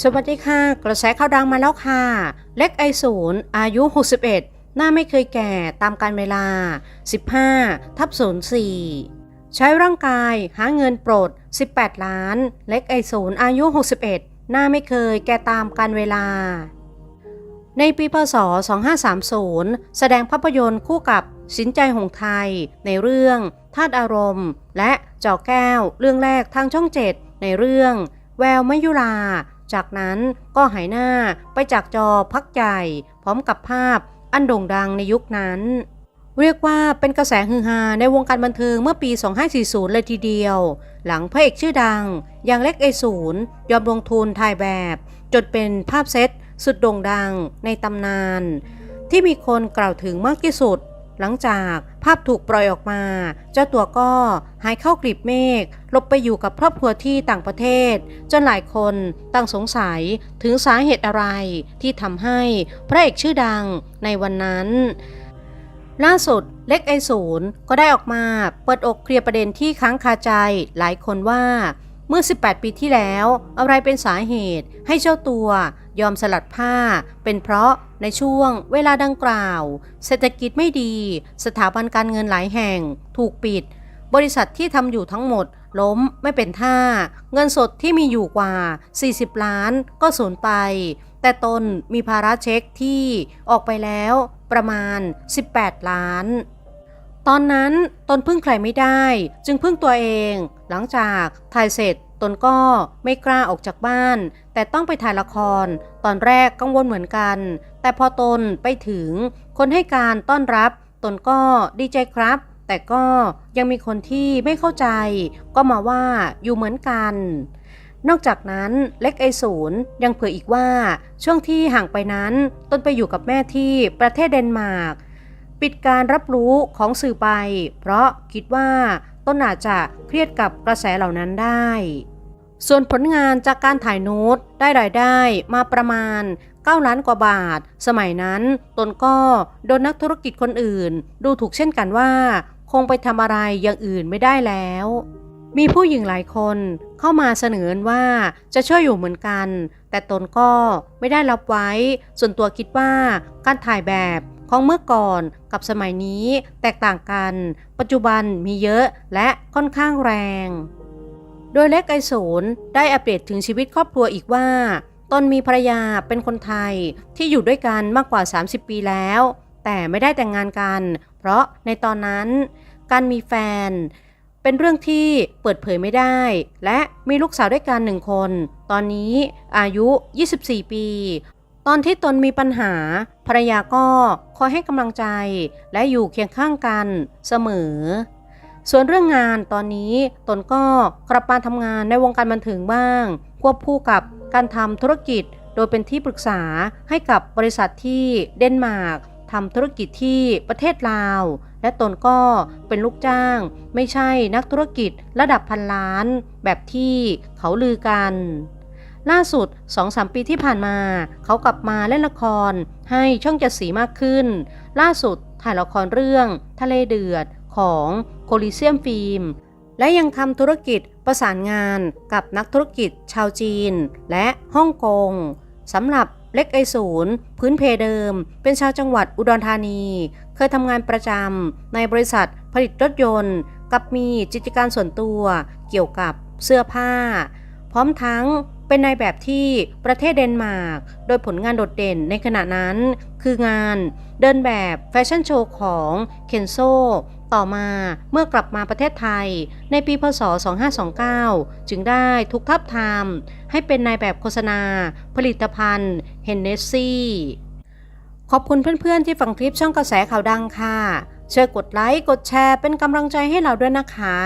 สวัสดีค่ะ กระแสข่าวดังมาแล้วค่ะ เล็กไอศูนย์อายุ 61 หน้าไม่เคยแก่ตามการเวลา 15 ทับ04 ใช้ร่างกายหาเงินโปรด 18 ล้าน เล็กไอศูนย์อายุ 61 หน้าไม่เคยแก่ตามการเวลา ในปีพศ 2530 แสดงภาพยนตร์คู่กับสินใจหงไทย ในเรื่องธาตุอารมณ์ และจอแก้วเรื่องแรกทางช่องเจ็ดในเรื่อง แววมยุรา จากนั้นก็หายหน้าไปจากจอพักใหญ่ พร้อมกับภาพอันโด่งดังในยุคนั้น เรียกว่าเป็นกระแสฮือฮาในวงการบันเทิงเมื่อปี 2540 เลยทีเดียว หลังพระเอกชื่อดัง อย่างเล็กไอศูนย์ยอมลงทุนถ่ายแบบจนเป็นภาพเซตสุดโด่งดังในตำนาน ที่มีคนกล่าวถึงมากที่สุด หลังจากภาพถูกปล่อยออกมา เจ้าตัวก็หายเข้ากลีบเมฆหลบไปอยู่กับครอบครัวที่ต่างประเทศ จนหลายคนตั้งสงสัยถึงสาเหตุอะไรที่ทำให้พระเอกชื่อดังในวันนั้น ล่าสุดเล็กไอศูนย์ก็ได้ออกมาเปิดอกเคลียร์ประเด็นที่ค้างคาใจหลายคนว่า มื่อ 18 ปีที่แล้ว อะไรเป็นสาเหตุให้เจ้าตัวยอมสลัดผ้า เป็นเพราะในช่วงเวลาดังกล่าว เศรษฐกิจไม่ดี สถาบันการเงินหลายแห่ง ถูกปิด บริษัทที่ทำอยู่ทั้งหมด ล้มไม่เป็นท่า เงินสดที่มีอยู่กว่า 40 ล้านก็สูญไป แต่ตนมีภาระเช็คที่ออกไปแล้วประมาณ 18 ล้าน ตอนนั้นตนพึ่งใครไม่ได้ จึงพึ่งตัวเอง หลังจากถ่ายเสร็จตนก็ไม่กล้าออกจากบ้าน แต่ต้องไปถ่ายละคร ตอนแรกกังวลเหมือนกัน แต่พอตนไปถึง คนให้การต้อนรับ ตนก็ดีใจครับ แต่ก็ยังมีคนที่ไม่เข้าใจ ก็มาว่าอยู่เหมือนกัน นอกจากนั้นเล็กไอศูนย์ยังเผยอีกว่าช่วงที่ห่างไปนั้น ตนไปอยู่กับแม่ที่ประเทศเดนมาร์ก ปิดการรับรู้ของสื่อไป เพราะคิดว่าต้นอาจจะเครียดกับกระแสเหล่านั้นได้ ส่วนผลงานจากการถ่ายโน้ตได้รายได้มาประมาณ 9 ล้านกว่าบาท สมัยนั้นตนก็โดนนักธุรกิจคนอื่น ดูถูกเช่นกันว่า คงไปทำอะไรอย่างอื่นไม่ได้แล้วมีผู้หญิงหลายคนเข้ามาเสนอว่าจะช่วยอยู่เหมือนกัน แต่ตนก็ไม่ได้รับไว้ ส่วนตัวคิดว่าการถ่ายแบบ ของเมื่อก่อนกับสมัยนี้แตกต่างกัน ปัจจุบันมีเยอะและค่อนข้างแรง โดยเล็กไอศูนได้อัปเดตถึงชีวิตครอบครัวอีกว่า ตนมีภรรยาเป็นคนไทยที่อยู่ด้วยกันมากกว่า 30 ปีแล้ว แต่ไม่ได้แต่งงานกัน เพราะในตอนนั้น การมีแฟนเป็นเรื่องที่เปิดเผยไม่ได้ และมีลูกสาวด้วยกันหนึ่งคน ตอนนี้อายุ 24 ปี ตอนที่ตนมีปัญหา ภรรยาก็คอยให้กำลังใจและอยู่เคียงข้างกันเสมอ ส่วนเรื่องงานตอนนี้ตนก็กลับมาทำงานในวงการบันเทิงบ้าง ควบคู่กับการทำธุรกิจโดยเป็นที่ปรึกษาให้กับบริษัทที่เดนมาร์กทำธุรกิจที่ประเทศลาว และตนก็เป็นลูกจ้าง ไม่ใช่นักธุรกิจระดับพันล้าน แบบที่เขาลือกัน ล่าสุด 2-3 ปีที่ผ่านมา เขากลับมาเล่นละคร ให้ช่องเจ็ดสีมากขึ้น ล่าสุดถ่ายละครเรื่อง ทะเลเดือดของโคลิเซียมฟิล์ม และยังทำธุรกิจประสานงานกับนักธุรกิจชาวจีน และฮ่องกงสำหรับเล็กไอศูนย์พื้นเพเดิม เป็นชาวจังหวัดอุดรธานี เคยทำงานประจำในบริษัทผลิตรถยนต์ กับมีกิจการส่วนตัวเกี่ยวกับเสื้อผ้า พร้อมทั้ง เป็นนายแบบที่ประเทศเดนมาร์ก โดยผลงานโดดเด่นในขณะนั้น คืองานเดินแบบแฟชั่นโชว์ของเคนโซต่อมาเมื่อกลับมาประเทศไทย ในปีพศ 2529 จึงได้ทุกทับทามให้เป็นนายแบบโฆษณา ผลิตภัณฑ์เฮนเนสซี่ขอบคุณเพื่อนๆที่ฟังคลิปช่องกระแสข่าวดังค่ะ ช่วยกดไลค์ กดแชร์เป็นกำลังใจให้เราด้วยนะคะ